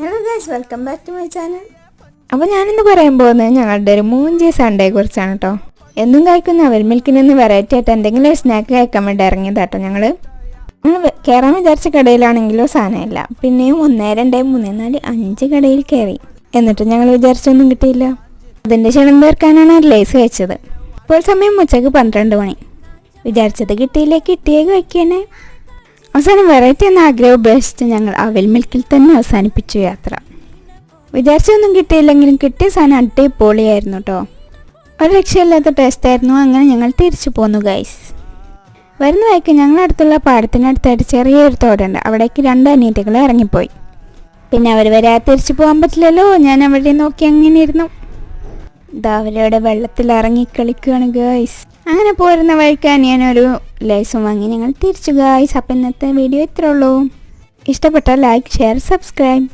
Hello guys welcome back to my channel അപ്പോൾ ഞാനിന്ന് പറയാൻ പോകുന്നത് ഞങ്ങളുടെ ഒരു മൂഞ്ചി സൺഡേ കുറിച്ചാണ് കേട്ടോ എന്നും കഴിക്കുന്ന അവർ മിൽക്കിൽ നിന്ന് വെറൈറ്റി ആയിട്ട് എന്തെങ്കിലും ഒരു സ്നാക്ക് കഴിക്കാൻ വേണ്ടി ഇറങ്ങിയതാട്ടോ ഞങ്ങൾ ഞങ്ങൾ കയറാൻ വിചാരിച്ച കടയിലാണെങ്കിലോ സാധനമില്ല. പിന്നെയും ഒന്ന് രണ്ട് മൂന്ന് നാല് അഞ്ച് കടയിൽ കയറി എന്നിട്ട് ഞങ്ങൾ വിചാരിച്ചൊന്നും കിട്ടിയില്ല. അതിന്റെ ക്ഷണം തീർക്കാനാണ് ലേസ് കഴിച്ചത്. ഇപ്പോൾ സമയം ഉച്ചയ്ക്ക് പന്ത്രണ്ട് മണി. വിചാരിച്ചത് കിട്ടിയില്ല കിട്ടിയേ കഴിക്കണേ. അവസാനം വെറൈറ്റി എന്ന ആഗ്രഹം ഉപേക്ഷിച്ച് ഞങ്ങൾ അവൽ മിൽക്കിൽ തന്നെ അവസാനിപ്പിച്ചു യാത്ര. വിചാരിച്ചൊന്നും കിട്ടിയില്ലെങ്കിലും കിട്ടിയ സാധനം അടിപൊളിയായിരുന്നു കേട്ടോ ഒരു രക്ഷയില്ലാത്ത ടേസ്റ്റ് ആയിരുന്നു. അങ്ങനെ ഞങ്ങൾ തിരിച്ചു പോന്നു ഗൈസ് വരുന്ന വഴിക്ക് ഞങ്ങളടുത്തുള്ള പാടത്തിനടുത്തായിട്ട് ചെറിയൊരു തോടുണ്ട്. അവിടേക്ക് രണ്ട് അനിയത്തികൾ ഇറങ്ങിപ്പോയി. പിന്നെ അവർ വരെ തിരിച്ചു പോകാൻ പറ്റില്ലല്ലോ. ഞാൻ അവിടെ നോക്കി അങ്ങനെ ഇരുന്നു. ഇതാ അവരവിടെ വെള്ളത്തിൽ ഇറങ്ങി കളിക്കുകയാണ് ഗേൾസ് അങ്ങനെ പോരുന്ന വഴിക്ക് ഞാനൊരു ലേസും വാങ്ങി ഞങ്ങൾ തിരിച്ചു ഗായ്സ് അപ്പം ഇന്നത്തെ വീഡിയോ ഇത്രയുള്ളൂ ഇഷ്ടപ്പെട്ടാൽ ലൈക്ക് ഷെയർ സബ്സ്ക്രൈബ്